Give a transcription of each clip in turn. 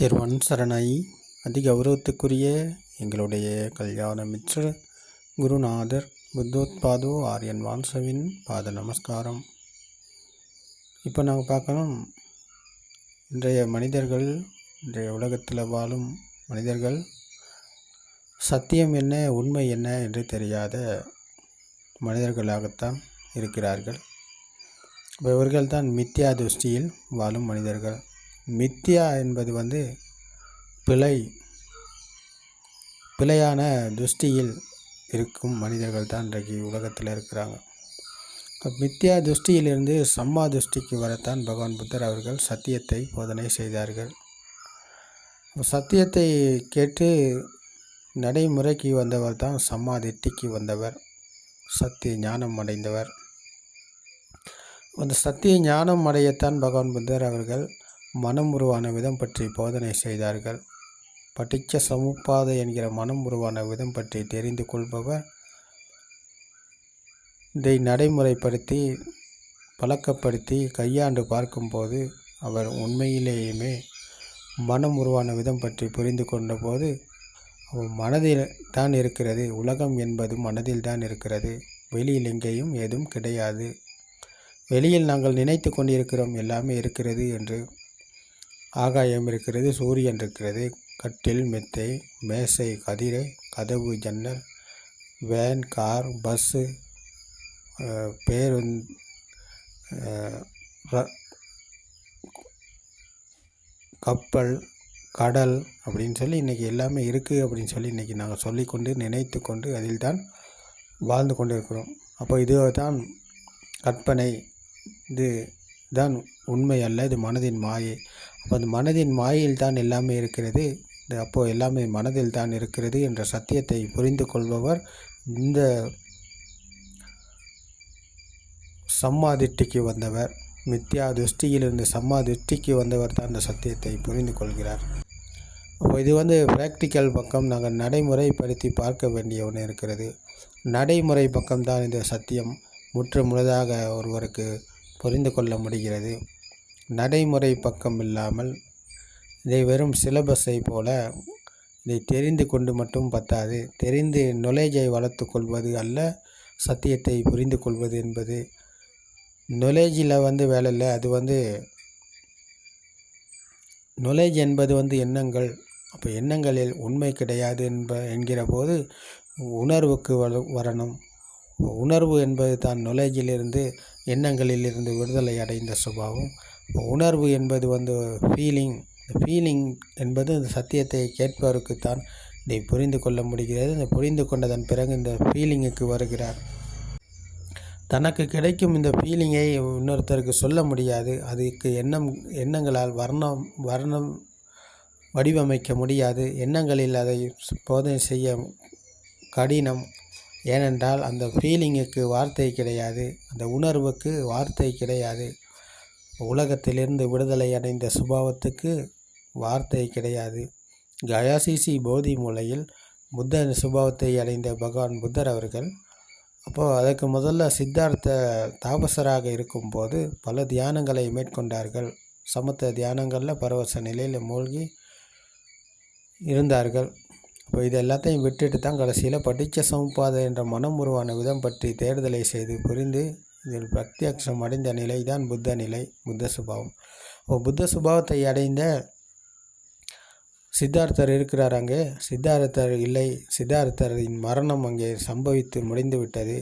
திருவன் சரணை அதி கௌரவத்துக்குரிய எங்களுடைய கல்யாண மித்ர குருநாதர் புத்தோத்பாதோ ஆரியன் வான்சவின் பாத நமஸ்காரம். இப்போ நாங்கள் பார்க்கணும் இன்றைய மனிதர்கள் இன்றைய உலகத்தில் வாழும் மனிதர்கள் சத்தியம் என்ன உண்மை என்ன என்று தெரியாத மனிதர்களாகத்தான் இருக்கிறார்கள். இப்போ இவர்கள் தான் மித்யா துஷ்டியில் வாழும் மனிதர்கள். மித்யா என்பது வந்து பிழை பிழையான துஷ்டியில் இருக்கும் மனிதர்கள் தான் இன்றைக்கு உலகத்தில் இருக்கிறாங்க. மித்யா துஷ்டியிலிருந்து சம்மா துஷ்டிக்கு வரத்தான் பகவான் புத்தர் அவர்கள் சத்தியத்தை போதனை செய்தார்கள். சத்தியத்தை கேட்டு நடைமுறைக்கு வந்தவர் தான் சம்மா திட்டிக்கு வந்தவர் சத்திய ஞானம் அடைந்தவர். அந்த சத்திய ஞானம் அடையத்தான் பகவான் புத்தர் அவர்கள் மனம் உருவான விதம் பற்றி போதனை செய்தார்கள். பட்டிச்ச சமுப்பாதை என்கிற மனம் உருவான விதம் பற்றி தெரிந்து கொள்பவர் இதை நடைமுறைப்படுத்தி பழக்கப்படுத்தி கையாண்டு பார்க்கும்போது அவர் உண்மையிலேயுமே மனம் உருவான விதம் பற்றி புரிந்து கொண்டபோது அவன் மனதில் தான் இருக்கிறது உலகம் என்பது மனதில் தான் இருக்கிறது. வெளியில் எங்கேயும் ஏதும் கிடையாது. வெளியில் நாங்கள் நினைத்து கொண்டிருக்கிறோம் எல்லாமே இருக்கிறது என்று ஆகாயம் இருக்கிறது சூரியன் இருக்கிறது கட்டில் மெத்தை மேசை கதிரை கதவு ஜன்னல் வேன் கார் பஸ்ஸு பேருந் கப்பல் கடல் அப்படின்னு சொல்லி இன்றைக்கி எல்லாமே இருக்குது அப்படின்னு சொல்லி இன்றைக்கி நாங்கள் சொல்லிக்கொண்டு நினைத்து கொண்டு அதில் தான் வாழ்ந்து கொண்டு இருக்கிறோம் அப்போ இது தான் கற்பனை. இது தான் உண்மை அல்ல இது மனதின் மாயை. அப்போ அந்த மனதின் மாயில் தான் எல்லாமே இருக்கிறது. இந்த அப்போது எல்லாமே மனதில் தான் இருக்கிறது என்ற சத்தியத்தை புரிந்து கொள்பவர் இந்த சம்மா திட்டிக்கு வந்தவர். மித்யா திருஷ்டியிலிருந்து சம்மா திருஷ்டிக்கு வந்தவர் தான் அந்த சத்தியத்தை புரிந்து கொள்கிறார். அப்போ இது வந்து ப்ராக்டிக்கல் பக்கம் நாங்கள் நடைமுறைப்படுத்தி பார்க்க வேண்டிய ஒன்று இருக்கிறது. நடைமுறை பக்கம்தான் இந்த சத்தியம் முற்று முழுதாக ஒருவருக்கு புரிந்து கொள்ள முடிகிறது. நடைமுறை பக்கம் இல்லாமல் இதை வெறும் சிலபஸை போல இதை தெரிந்து கொண்டு மட்டும் பத்தாது. தெரிந்து நொலேஜை வளர்த்து கொள்வது அல்ல சத்தியத்தை புரிந்து கொள்வது என்பது. நொலேஜில் வந்து வேலை இல்லை. அது வந்து நொலேஜ் என்பது வந்து எண்ணங்கள். அப்போ எண்ணங்களில் உண்மை கிடையாது என்ப என்கிற போது உணர்வுக்கு வர வரணும். உணர்வு என்பது தான் நொலேஜிலிருந்து எண்ணங்களிலிருந்து விடுதலை அடைந்த சுபாவம். உணர்வு என்பது வந்து ஃபீலிங் ஃபீலிங் என்பது இந்த சத்தியத்தை கேட்பவருக்குத்தான் இதை புரிந்து கொள்ள முடிகிறது. இந்த புரிந்து கொண்டதன் பிறகு இந்த ஃபீலிங்குக்கு வருகிறார். தனக்கு கிடைக்கும் இந்த ஃபீலிங்கை இன்னொருத்தருக்கு சொல்ல முடியாது. அதுக்கு எண்ணம் எண்ணங்களால் வர்ணம் வர்ணம் வடிவமைக்க முடியாது. எண்ணங்களில் அதை போதனை செய்ய கடினம். ஏனென்றால் அந்த ஃபீலிங்குக்கு வார்த்தை கிடையாது. அந்த உணர்வுக்கு வார்த்தை கிடையாது. உலகத்திலிருந்து விடுதலை அடைந்த சுபாவத்துக்கு வார்த்தை கிடையாது. கயாசிசி போதி மூலையில் புத்த சுபாவத்தை அடைந்த பகவான் புத்தர் அவர்கள் அப்போது அதுக்கு முதல்ல சித்தார்த்த தாபசராக இருக்கும்போது பல தியானங்களை மேற்கொண்டார்கள். சமத்த தியானங்களில் பரவச நிலையில் மூழ்கி இருந்தார்கள். இப்போ இது எல்லாத்தையும் விட்டுட்டு தான் கடைசியில் படித்த சமுப்பாதை என்ற மனம் உருவான விதம் பற்றி தேடுதலை செய்து புரிந்து இதில் பிரத்யக்ஷம் அடைந்த நிலை தான் புத்த நிலை புத்த சுபாவம். இப்போ புத்த சுபாவத்தை அடைந்த சித்தார்த்தர் இருக்கிறார் அங்கே. சித்தார்த்தர் இல்லை. சித்தார்த்தரின் மரணம் அங்கே சம்பவித்து முடிந்து விட்டது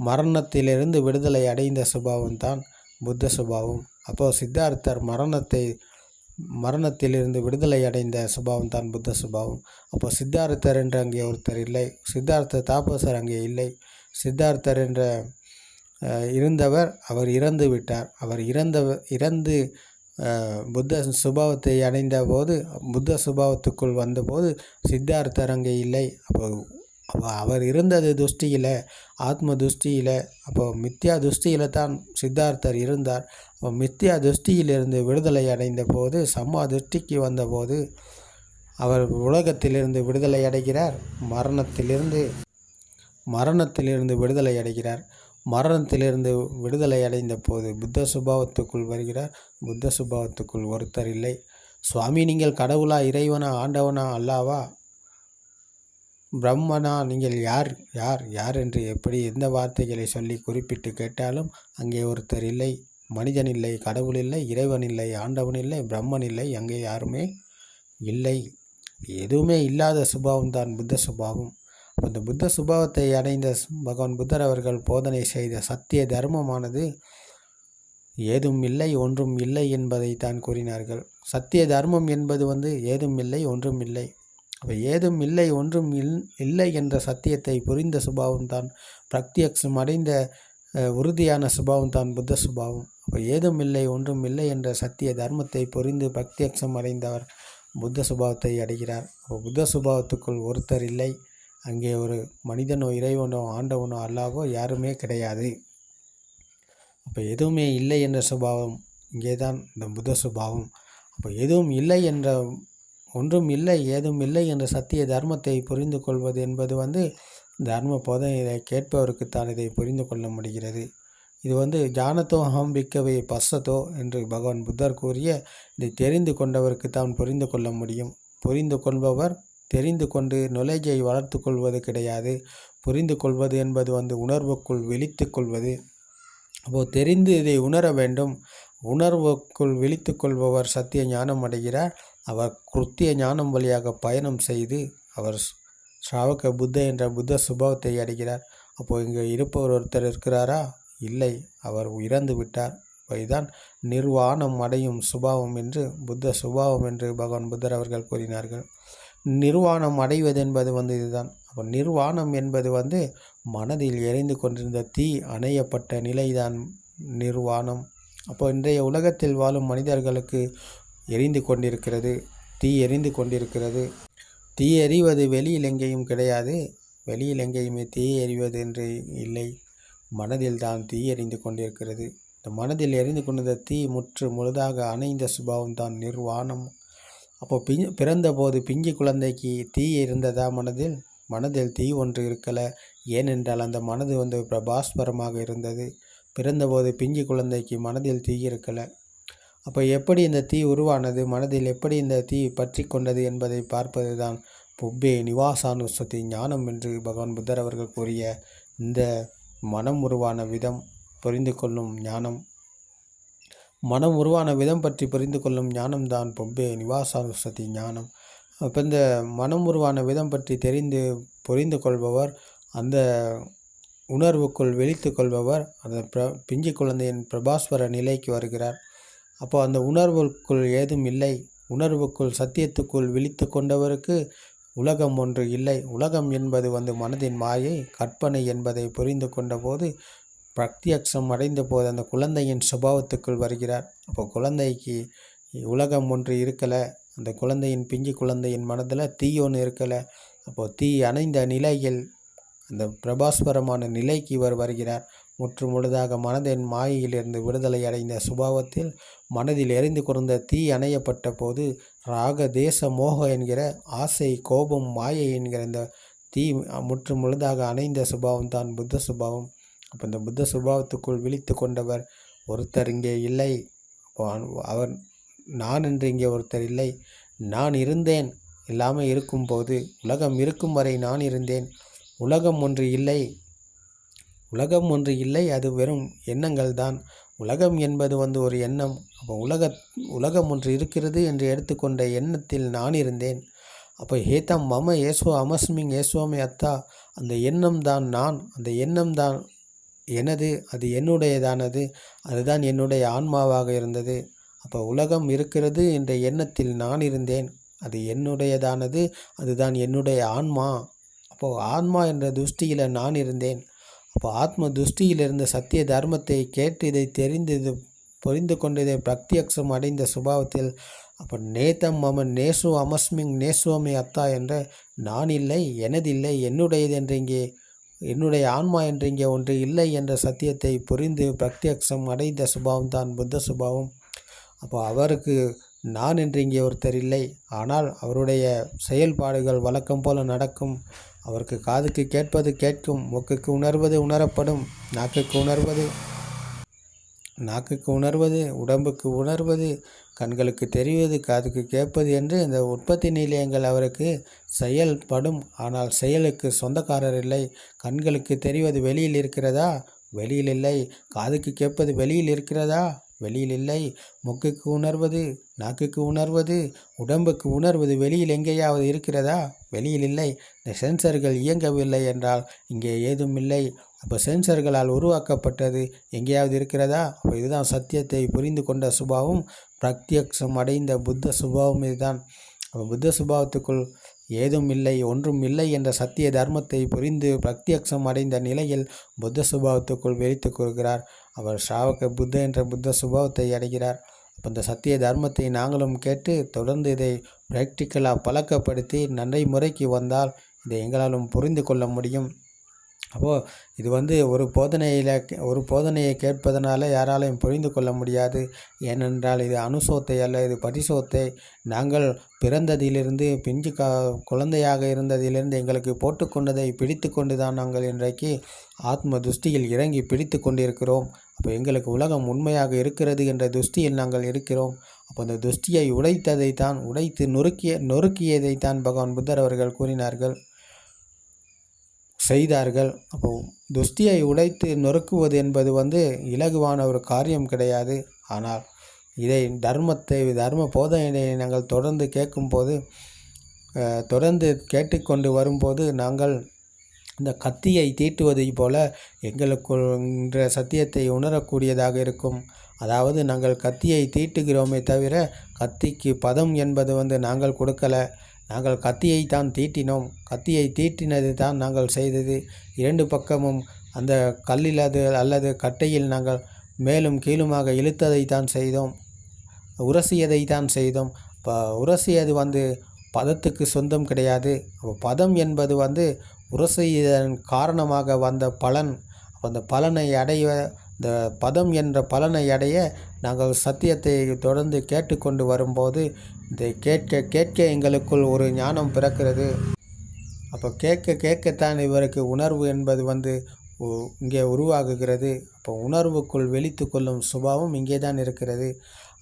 மரணத்திலிருந்து விடுதலை அடைந்த சுபாவம் தான் புத்த சுபாவம். அப்போது சித்தார்த்தர் மரணத்தை மரணத்திலிருந்து விடுதலை அடைந்த சுபாவம் தான் புத்த சுபாவம். அப்போ சித்தார்த்தர் என்ற அங்கே ஒருத்தர் இல்லை. சித்தார்த்த தாபசர் அங்கே இல்லை. சித்தார்த்தர் என்ற இருந்தவர் அவர் இறந்து விட்டார். அவர் இறந்தவர் இறந்து புத்த சுபாவத்தை அடைந்த போது புத்த சுபாவத்துக்குள் வந்தபோது சித்தார்த்தர் அங்கே இல்லை. அப்போ அவர் இருந்தது துஷ்டியில் ஆத்ம துஷ்டியில் அப்போ மித்யா துஷ்டியில் தான் சித்தார்த்தர் இருந்தார். அப்போ மித்யா துஷ்டியிலிருந்து விடுதலை அடைந்த போது சம்மா திருஷ்டிக்கு வந்தபோது அவர் உலகத்திலிருந்து விடுதலை அடைகிறார். மரணத்திலிருந்து மரணத்திலிருந்து விடுதலை அடைகிறார். மரணத்திலிருந்து விடுதலை அடைந்த போது புத்த சுபாவத்துக்குள் வருகிறார். புத்த சுபாவத்துக்குள் ஒருத்தர் இல்லை. சுவாமி நீங்கள் கடவுளா இறைவனா ஆண்டவனா அல்லாவா? பிரம்மனா நீங்கள் யார்? யார்? யார் என்று எப்படி எந்த வார்த்தைகளை சொல்லி குறிப்பிட்டு கேட்டாலும் அங்கே ஒருத்தர் இல்லை. மனிதன் இல்லை கடவுள் இல்லை இறைவன் இல்லை ஆண்டவன் இல்லை பிரம்மன் இல்லை அங்கே யாருமே இல்லை. எதுவுமே இல்லாத சுபாவம் தான் புத்த சுபாவம். அந்த புத்த சுபாவத்தை அடைந்த பகவான் புத்தர் அவர்கள் போதனை செய்த சத்திய தர்மமானது ஏதும் இல்லை ஒன்றும் இல்லை என்பதை தான் கூறினார்கள். சத்திய தர்மம் என்பது வந்து ஏதும் இல்லை ஒன்றும் இல்லை. அப்போ ஏதும் இல்லை ஒன்றும் இல் இல்லை என்ற சத்தியத்தை புரிந்த சுபாவம் தான் பிரத்யக்ஷம் அடைந்த உறுதியான சுபாவம் தான் புத்த சுபாவம். அப்போ ஏதும் இல்லை ஒன்றும் இல்லை என்ற சத்திய தர்மத்தை புரிந்து பிரத்யக்ஷம் அடைந்தவர் புத்த சுபாவத்தை அடைகிறார். அப்போ புத்த சுபாவத்துக்குள் ஒருத்தர் இல்லை. அங்கே ஒரு மனிதனோ இறைவனோ ஆண்டவனோ அல்லாவோ யாருமே கிடையாது. அப்போ எதுவுமே இல்லை என்ற சுபாவம் இங்கே தான் இந்த புத்த சுபாவம். அப்போ எதுவும் இல்லை என்ற ஒன்றும் இல்லை ஏதும் இல்லை என்ற சத்திய தர்மத்தை புரிந்து கொள்வது என்பது வந்து தர்ம போதனையை கேட்பவருக்குத்தான் இதை புரிந்து கொள்ள முடிகிறது. இது வந்து ஜானத்தோ அகம்பிக்கவே பசத்தோ என்று பகவான் புத்தர் கூறிய இதை தெரிந்து கொண்டவருக்கு தான் புரிந்து கொள்ள முடியும். புரிந்து கொள்பவர் தெரிந்து கொண்டு நொலேஜை வளர்த்து கொள்வது கிடையாது. புரிந்து கொள்வது என்பது வந்து உணர்வுக்குள் விழித்து கொள்வது. அப்போது தெரிந்து இதை உணர வேண்டும். உணர்வுக்குள் விழித்து கொள்பவர் சத்திய ஞானம் அடைகிறார். அவர் குருத்திய ஞானம் வழியாக பயணம் செய்து அவர் ஸ்ராவக புத்த என்ற புத்த சுபாவத்தை அடைகிறார். அப்போது இங்கே இருப்பவர் ஒருத்தர் இருக்கிறாரா? இல்லை. அவர் இறந்து விட்டார். இதுதான் நிர்வாணம் அடையும் சுபாவம் என்று புத்த சுபாவம் என்று பகவான் புத்தர் அவர்கள் கூறினார்கள். நிர்வாணம் அடைவதென்பது வந்து இதுதான். அப்போ நிர்வாணம் என்பது வந்து மனதில் எரிந்து கொண்டிருந்த தீ அணையப்பட்ட நிலைதான் நிர்வாணம். அப்போ இன்றைய உலகத்தில் வாழும் மனிதர்களுக்கு எரிந்து கொண்டிருக்கிறது தீ எரிந்து கொண்டிருக்கிறது. தீ எறிவது வெளியில் எங்கேயும் கிடையாது. வெளியில் எங்கேயுமே தீ எறிவது என்று இல்லை. மனதில் தான் தீ எறிந்து கொண்டிருக்கிறது. இந்த மனதில் எரிந்து கொண்டிருந்த தீ முற்று முழுதாக அணைந்த சுபாவம் தான் நிர்வாணம். அப்போ பிஞ் பிறந்தபோது பிஞ்சு குழந்தைக்கு தீ இருந்ததா மனதில்? மனதில் தீ ஒன்று இருக்கலை. ஏனென்றால் அந்த மனது வந்து பிரபாஸ்வரமாக இருந்தது. பிறந்தபோது பிஞ்சு குழந்தைக்கு மனதில் தீ இருக்கலை. அப்போ எப்படி இந்த தீ உருவானது? மனதில் எப்படி இந்த தீ பற்றி கொண்டது என்பதை பார்ப்பது தான் புப்பே நிவாசானுசதி ஞானம் என்று பகவான் புத்தர் அவர்கள் கூறிய இந்த மனம் உருவான விதம். புரிந்து கொள்ளும் ஞானம். மனம் உருவான விதம் பற்றி புரிந்து கொள்ளும் ஞானம்தான் பொம்பே நிவாசானுசதி ஞானம். அப்போ இந்த மனம் உருவான விதம் பற்றி தெரிந்து புரிந்து கொள்பவர் அந்த உணர்வுக்குள் வெளித்து கொள்பவர் அந்த பிர பிஞ்சு குழந்தையின் பிரபாஸ்வர நிலைக்கு வருகிறார். அப்போ அந்த உணர்வுக்குள் ஏதும் இல்லை. உணர்வுக்குள் சத்தியத்துக்குள் விழித்து கொண்டவருக்கு உலகம் ஒன்று இல்லை. உலகம் என்பது வந்து மனதின் மாயை கற்பனை என்பதை புரிந்து கொண்டபோது பிரத்யக்ஷம் அடைந்த போது அந்த குழந்தையின் சுபாவத்துக்குள் வருகிறார். அப்போ குழந்தைக்கு உலகம் ஒன்று இருக்கலை. அந்த குழந்தையின் பிஞ்சு குழந்தையின் மனதில் தீ ஒன்று இருக்கலை. அப்போது தீ அணைந்த நிலையில் அந்த பிரபாஸ்வரமான நிலைக்கு இவர் வருகிறார். முற்று முழுதாக மனதின் மாயையிலிருந்து விடுதலை அடைந்த சுபாவத்தில் மனதில் எரிந்து கொண்ட தீ அணையப்பட்ட போது ராக தேச மோக என்கிற ஆசை கோபம் மாயை என்கிற இந்த தீ முற்று முழுதாக அணைந்த சுபாவம் தான் புத்த சுபாவம். அப்போ இந்த புத்த சுபாவத்துக்குள் விழித்து கொண்டவர் ஒருத்தர் இங்கே இல்லை. அவர் நான் என்று இங்கே ஒருத்தர் இல்லை. நான் இருந்தேன். இல்லாமல் இருக்கும்போது உலகம் இருக்கும் வரை நான் இருந்தேன். உலகம் ஒன்று இல்லை. உலகம் ஒன்று இல்லை அது வெறும் எண்ணங்கள் தான். உலகம் என்பது வந்து ஒரு எண்ணம். அப்போ உலக உலகம் ஒன்று இருக்கிறது என்று எடுத்துக்கொண்ட எண்ணத்தில் நான் இருந்தேன். அப்போ ஹேதம் மம ஏஸ்வோ அமஸ்மிங் ஏஸ்வாமி அத்தா. அந்த எண்ணம் தான் நான். அந்த எண்ணம் தான் எனது அது என்னுடையதானது? அதுதான் என்னுடைய ஆன்மாவாக இருந்தது. அப்போ உலகம் இருக்கிறது என்ற எண்ணத்தில் நான் இருந்தேன். அது என்னுடையதானது? அதுதான் என்னுடைய ஆன்மா. அப்போது ஆன்மா என்ற துஷ்டியில் நான் இருந்தேன். அப்போ ஆத்ம துஷ்டியில் இருந்த சத்திய தர்மத்தை கேட்டு இதை தெரிந்தது புரிந்து கொண்டதை பிரத்யக்ஷம் அடைந்த சுபாவத்தில் அப்போ நேதம் மம நேசு அமஸ்மிங் நேசுவமி அத்தா என்ற நான் இல்லை எனதில்லை என்னுடையது என்று இங்கே என்னுடைய ஆன்மா என்று இங்கே ஒன்று இல்லை என்ற சத்தியத்தை புரிந்து பிரத்யக்ஷம் அடைந்த சுபாவம் தான் புத்த சுபாவம். அப்போ அவருக்கு நான் என்று இங்கே ஒருத்தர் இல்லை. ஆனால் அவருடைய செயல்பாடுகள் வழக்கம் போல நடக்கும். அவருக்கு காதுக்கு கேட்பது கேட்கும். மூக்குக்கு உணர்வது உணரப்படும். நாக்குக்கு உணர்வது நாக்குக்கு உணர்வது உடம்புக்கு உணர்வது கண்களுக்கு தெரிவது காதுக்கு கேட்பது என்று இந்த உற்பத்தி நிலையங்கள் அவருக்கு செயல்படும். ஆனால் செயலுக்கு சொந்தக்காரர் இல்லை. கண்களுக்கு தெரிவது வெளியில் இருக்கிறதா? வெளியில் இல்லை. காதுக்கு கேட்பது வெளியில் இருக்கிறதா? வெளியில் இல்லை. மூக்குக்கு உணர்வது நாக்குக்கு உணர்வது உடம்புக்கு உணர்வது வெளியில் எங்கேயாவது இருக்கிறதா? வெளியில் இல்லை. இந்த சென்சர்கள் இயங்கவில்லை என்றால் இங்கே ஏதும் இல்லை. அப்போ சென்சர்களால் உருவாக்கப்பட்டது எங்கேயாவது இருக்கிறதா? அப்போ இதுதான் சத்தியத்தை புரிந்து கொண்ட சுபாவும். பிரத்யக்ஷம் அடைந்த புத்த சுபாவம் இதுதான் அப்போ புத்த சுபாவத்துக்குள் ஏதும் இல்லை ஒன்றும் இல்லை என்ற சத்திய தர்மத்தை புரிந்து பிரத்யக்ஷம் அடைந்த நிலையில் புத்த சுபாவத்துக்குள் வெறித்து கூறுகிறார் அவர் ஸ்ராவக புத்த என்ற புத்த சுபாவத்தை அடைகிறார். அப்போ இந்த சத்திய தர்மத்தை நாங்களும் கேட்டு தொடர்ந்து இதை ப்ராக்டிக்கலாக பழக்கப்படுத்தி நடைமுறைக்கு வந்தால் இதை எங்களாலும் புரிந்து கொள்ள முடியும். அப்போது இது வந்து ஒரு போதனையில் ஒரு போதனையை கேட்பதனால் யாராலையும் புரிந்து கொள்ள முடியாது. ஏனென்றால் இது அனுசோத்தை அல்ல இது பரிசோத்தை. நாங்கள் பிறந்ததிலிருந்து பிஞ்சு கா குழந்தையாக இருந்ததிலிருந்து எங்களுக்கு போட்டுக்கொண்டதை பிடித்து கொண்டு தான் நாங்கள் இன்றைக்கு ஆத்ம துஷ்டியில் இறங்கி பிடித்து கொண்டிருக்கிறோம். அப்போ எங்களுக்கு உலகம் உண்மையாக இருக்கிறது என்ற துஷ்டியில் நாங்கள் இருக்கிறோம். அப்போ அந்த துஷ்டியை உடைத்ததை தான் உடைத்து நொறுக்கிய நொறுக்கியதை தான் பகவான் புத்தர் அவர்கள் கூறினார்கள். செய்தார்கள். அப்போ துஷ்டியை உடைத்து நொறுக்குவது என்பது வந்து இலகுவான ஒரு காரியம் கிடையாது. ஆனால் இதை தர்மத்தை தர்ம போதனையை நாங்கள் தொடர்ந்து கேட்கும்போது தொடர்ந்து கேட்டுக்கொண்டு வரும்போது நாங்கள் இந்த கத்தியை தீட்டுவதைப் போல எங்களுக்குன்ற சத்தியத்தை உணரக்கூடியதாக இருக்கும். அதாவது நாங்கள் கத்தியை தீட்டுகிறோமே தவிர கத்திக்கு பதம் என்பது வந்து நாங்கள் கொடுக்கலை. நாங்கள் கத்தியை தான் தீட்டினோம். கத்தியை தீட்டினது தான் நாங்கள் செய்தது. இரண்டு பக்கமும் அந்த கல்லில் அது அல்லது கட்டையில் நாங்கள் மேலும் கீழுமாக இழுத்ததை தான் செய்தோம். உரசியதை தான் செய்தோம். இப்போ உரசியது வந்து பதத்துக்கு சொந்தம் கிடையாது. அப்போ பதம் என்பது வந்து உரசியதன் காரணமாக வந்த பலன். அந்த பலனை அடைய இந்த பதம் என்ற பலனை அடைய நாங்கள் சத்தியத்தை தொடர்ந்து கேட்டுக்கொண்டு வரும்போது இந்த கேட்க கேட்க எங்களுக்குள் ஒரு ஞானம் பிறக்கிறது. அப்போ கேட்க கேட்கத்தான் இவருக்கு உணர்வு என்பது வந்து இங்கே உருவாகுகிறது. அப்போ உணர்வுக்குள் வெளித்து கொள்ளும் சுபாவம் இங்கே தான் இருக்கிறது.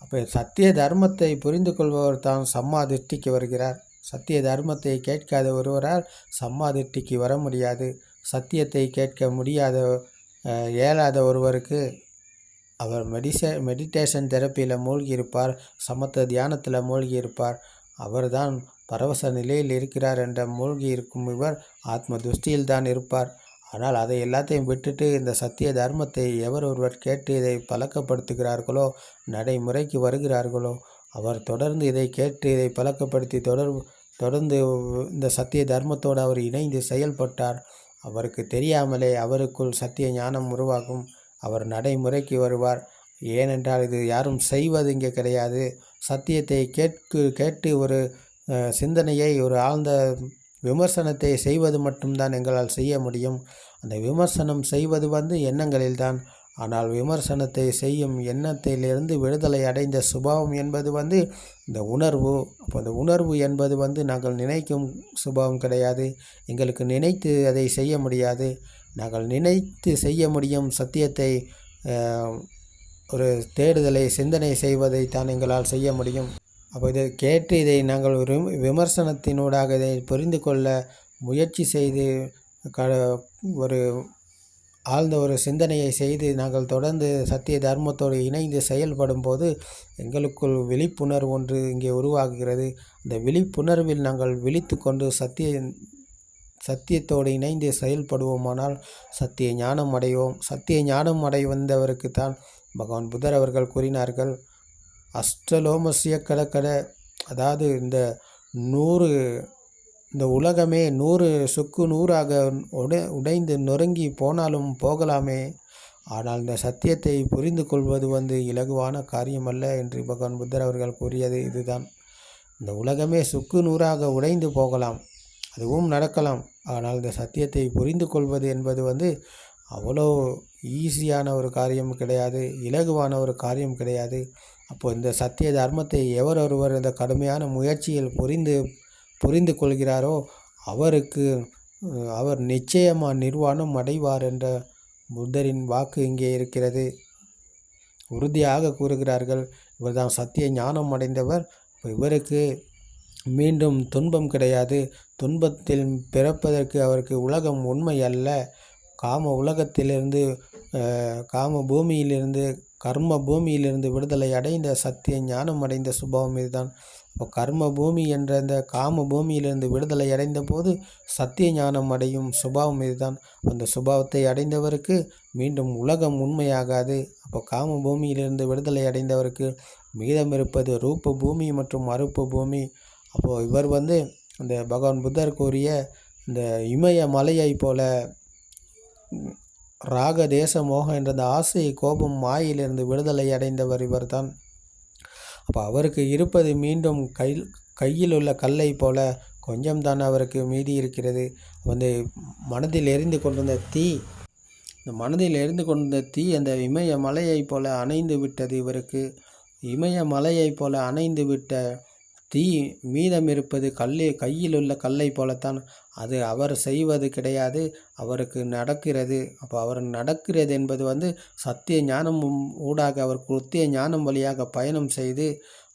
அப்போ சத்திய தர்மத்தை புரிந்து கொள்பவர் தான் சம்மா திருஷ்டிக்கு வருகிறார். சத்திய தர்மத்தை கேட்காத ஒருவரால் சம்மா திருஷ்டிக்கு வர முடியாது. சத்தியத்தை கேட்க முடியாத இயலாத ஒருவருக்கு அவர் மெடிசே மெடிடேஷன் தெரப்பியில் மூழ்கி இருப்பார் சமத்த தியானத்தில் மூழ்கி இருப்பார் அவர்தான் பரவச நிலையில் இருக்கிறார் என்ற மூழ்கி இருக்கும் இவர் ஆத்ம துஷ்டியில் தான் இருப்பார். ஆனால் அதை எல்லாத்தையும் விட்டுட்டு இந்த சத்திய தர்மத்தை எவர் ஒருவர் கேட்டு இதை பழக்கப்படுத்துகிறார்களோ நடைமுறைக்கு வருகிறார்களோ அவர் தொடர்ந்து இதை கேட்டு இதை பழக்கப்படுத்தி தொடர் தொடர்ந்து இந்த சத்திய தர்மத்தோடு அவர் இணைந்து செயல்பட்டார். அவருக்கு தெரியாமலே அவருக்குள் சத்திய ஞானம் உருவாகும். அவர் நடைமுறைக்கு வருவார். ஏனென்றால் இது யாரும் செய்வது இங்கே கிடையாது. சத்தியத்தை கேட்கு கேட்டு ஒரு சிந்தனையை ஒரு ஆழ்ந்த விமர்சனத்தை செய்வது மட்டும்தான் எங்களால் செய்ய முடியும். அந்த விமர்சனம் செய்வது வந்து எண்ணங்களில்தான். ஆனால் விமர்சனத்தை செய்யும் எண்ணத்திலிருந்து விடுதலை அடைந்த சுபாவம் என்பது வந்து இந்த உணர்வு. அப்போ அந்த உணர்வு என்பது வந்து நாங்கள் நினைக்கும் சுபாவம் கிடையாது. எங்களுக்கு நினைத்து அதை செய்ய முடியாது. நாங்கள் நினைத்து செய்ய முடியும் சத்தியத்தை ஒரு தேடுதலை சிந்தனை செய்வதை தான் எங்களால் செய்ய முடியும். அப்போ இதை கேட்டு இதை நாங்கள் ஒரு விமர்சனத்தினூடாக இதை புரிந்து கொள்ள முயற்சி செய்து க ஒரு ஆழ்ந்த ஒரு சிந்தனையை செய்து நாங்கள் தொடர்ந்து சத்திய தர்மத்தோடு இணைந்து செயல்படும் போது எங்களுக்குள் விழிப்புணர்வு ஒன்று இங்கே உருவாகுகிறது அந்த விழிப்புணர்வில் நாங்கள் விழித்து கொண்டு சத்திய சத்தியத்தோடு இணைந்து செயல்படுவோமானால் சத்திய ஞானம் அடைவோம். சத்திய ஞானம் அடை வந்தவருக்கு தான் பகவான் புத்தர் அவர்கள் கூறினார்கள் அஷ்டலோமசிய கடக்கட அதாவது இந்த நூறு இந்த உலகமே நூறு சுக்கு நூறாக உடை உடைந்து நொறுங்கி போனாலும் போகலாமே. ஆனால் இந்த சத்தியத்தை புரிந்து கொள்வது வந்து இலகுவான காரியமல்ல என்று பகவான் புத்தர் அவர்கள் கூறியது இதுதான். இந்த உலகமே சுக்கு நூறாக உடைந்து போகலாம் அதுவும் நடக்கலாம். ஆனால் இந்த சத்தியத்தை புரிந்து கொள்வது என்பது வந்து அவ்வளோ ஈஸியான ஒரு காரியம் கிடையாது இலகுவான ஒரு காரியம் கிடையாது. அப்போ இந்த சத்திய தர்மத்தை எவர் ஒருவர் இந்த கடுமையான முயற்சியில் புரிந்து புரிந்து கொள்கிறாரோ அவருக்கு அவர் நிச்சயமாக நிர்வாணம் அடைவார் என்ற புத்தரின் வாக்கு இங்கே இருக்கிறது. உறுதியாக கூறுகிறார்கள் இவர்தான் சத்திய ஞானம் அடைந்தவர். இவருக்கு மீண்டும் துன்பம் கிடையாது. துன்பத்தில் பிறப்பதற்கு அவருக்கு உலகம் உண்மை அல்ல. காம உலகத்திலிருந்து காம பூமியிலிருந்து கர்ம பூமியிலிருந்து விடுதலை அடைந்த சத்திய ஞானம் அடைந்த சுபாவம் இதுதான். இப்போ கர்ம பூமி என்ற இந்த காம பூமியிலிருந்து விடுதலை அடைந்த போது சத்திய ஞானம் அடையும் சுபாவம் இதுதான். அந்த சுபாவத்தை அடைந்தவருக்கு மீண்டும் உலகம் உண்மையாகாது. அப்போ காம பூமியிலிருந்து விடுதலை அடைந்தவருக்கு மீதம் இருப்பது ரூப பூமி மற்றும் அருப்பு பூமி அப்போது இவர் வந்து இந்த பகவான் புத்தர் கூறிய இந்த இமய மலையைப் போல ராக தேச மோகம் என்ற அந்த ஆசை கோபம் மாயிலிருந்து விடுதலை அடைந்தவர் இவர்தான். அப்போ அவருக்கு இருப்பது மீண்டும் கையில் கையில் உள்ள கல்லை போல கொஞ்சம் தான் அவருக்கு மீதி இருக்கிறது. வந்து மனதில் எரிந்து கொண்டிருந்த தீ இந்த மனதில் எரிந்து கொண்டிருந்த தீ அந்த இமய மலையைப் போல அணைந்து விட்டது இவருக்கு. இமய மலையைப் போல அணைந்து விட்ட தீ மீதம் இருப்பது கல்லே கையில் உள்ள கல்லை போலத்தான் அது அவர் செய்வது கிடையாது அவருக்கு நடக்கிறது. அப்போ அவர் நடக்கிறது என்பது வந்து சத்திய ஞானம் ஊடாக அவர் குத்திய ஞானம் வழியாக பயணம் செய்து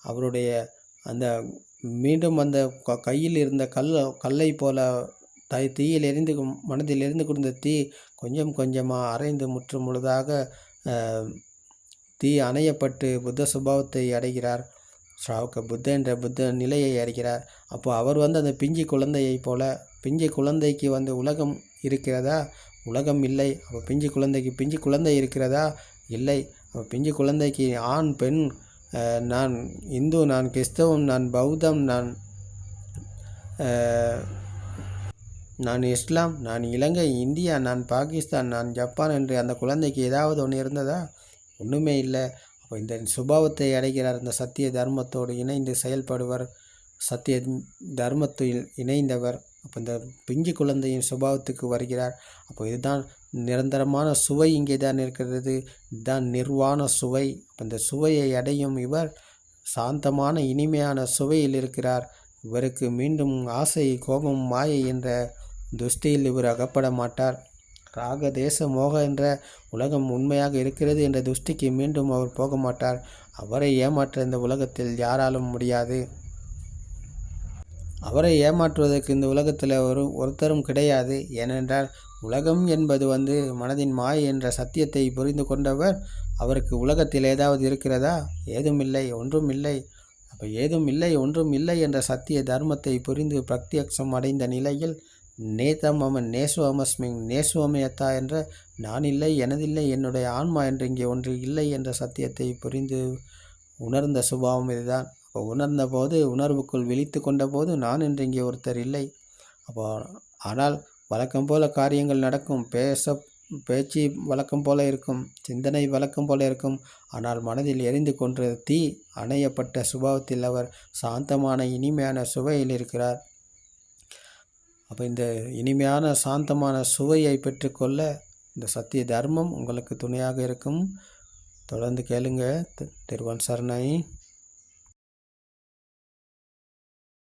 அவருடைய அந்த மீண்டும் அந்த கையில் இருந்த கல் கல்லை போல தை தீயில் எரிந்து மனதில் எரிந்து கொடுத்த தீ கொஞ்சம் கொஞ்சமாக அரைந்து முற்று முழுதாக தீ அணையப்பட்டு புத்த சுபாவத்தை அடைகிறார். ஸ்ராவுக்க புத்த என்ற புத்த நிலையை அடைகிறார் அப்போ அவர் வந்து அந்த பிஞ்சி குழந்தையைப் போல பிஞ்சு குழந்தைக்கு வந்து உலகம் இருக்கிறதா? உலகம் இல்லை. அப்போ பிஞ்சு குழந்தைக்கு பிஞ்சு குழந்தை இருக்கிறதா? இல்லை. அப்போ பிஞ்சு குழந்தைக்கு ஆண் பெண் நான் இந்து நான் கிறிஸ்தவம் நான் பௌத்தம் நான் நான் இஸ்லாம் நான் இலங்கை இந்தியா நான் பாகிஸ்தான் நான் ஜப்பான் என்று அந்த குழந்தைக்கு ஏதாவது ஒன்று இருந்ததா? ஒன்றுமே இல்லை. அப்போ இந்த சுபாவத்தை அடைகிறார். இந்த சத்திய தர்மத்தோடு இணைந்து செயல்படுவர். சத்திய தர்மத்தில் இணைந்தவர். அப்போ இந்த பிஞ்சு குழந்தையின் சுபாவத்துக்கு வருகிறார். அப்போ இதுதான் நிரந்தரமான சுவை இங்கே தான் இருக்கிறது. இதுதான் நிர்வாண சுவை. அப்போ இந்த சுவையை அடையும் இவர் சாந்தமான இனிமையான சுவையில் இருக்கிறார். இவருக்கு மீண்டும் ஆசை கோபம் மாயை என்ற துஷ்டியில் இவர் அகப்பட மாட்டார். ராக தேச மோக என்ற உலகம் உண்மையாக இருக்கிறது என்ற துஷ்டிக்கு மீண்டும் அவர் போக மாட்டார். அவரை ஏமாற்ற இந்த உலகத்தில் யாராலும் முடியாது. அவரை ஏமாற்றுவதற்கு இந்த உலகத்தில் ஒரு ஒருத்தரும் கிடையாது. ஏனென்றால் உலகம் என்பது வந்து மனதின் மாய் என்ற சத்தியத்தை புரிந்து கொண்டவர் அவருக்கு உலகத்தில் ஏதாவது இருக்கிறதா? ஏதும் இல்லை ஒன்றும் இல்லை. அப்போ ஏதும் இல்லை ஒன்றும் இல்லை என்ற சத்திய தர்மத்தை புரிந்து பிரத்யக்ஷம் அடைந்த நிலையில் நேதம் அமன் நேசுவமஸ்மிங் நேசுவமயத்தா என்ற நான் இல்லை எனதில்லை என்னுடைய ஆன்மா என்று இங்கே ஒன்று இல்லை என்ற சத்தியத்தை புரிந்து உணர்ந்த சுபாவம் இதுதான். அப்போ உணர்ந்த போது உணர்வுக்குள் விழித்து கொண்ட போது நான் என்று இங்கே ஒருத்தர் இல்லை. அப்போ ஆனால் வழக்கம் போல காரியங்கள் நடக்கும். பேச பேச்சு வழக்கம் போல இருக்கும். சிந்தனை வழக்கம் போல இருக்கும். ஆனால் மனதில் எரிந்து கொன்ற தீ அணையப்பட்ட சுபாவத்தில் அவர் சாந்தமான இனிமையான சுவையில் இருக்கிறார். அப்போ இந்த இனிமையான சாந்தமான சுவையை பெற்றுக்கொள்ள இந்த சத்திய தர்மம் உங்களுக்கு துணையாக இருக்கும். தொடர்ந்து கேளுங்க. தி- திருவான் சரணை.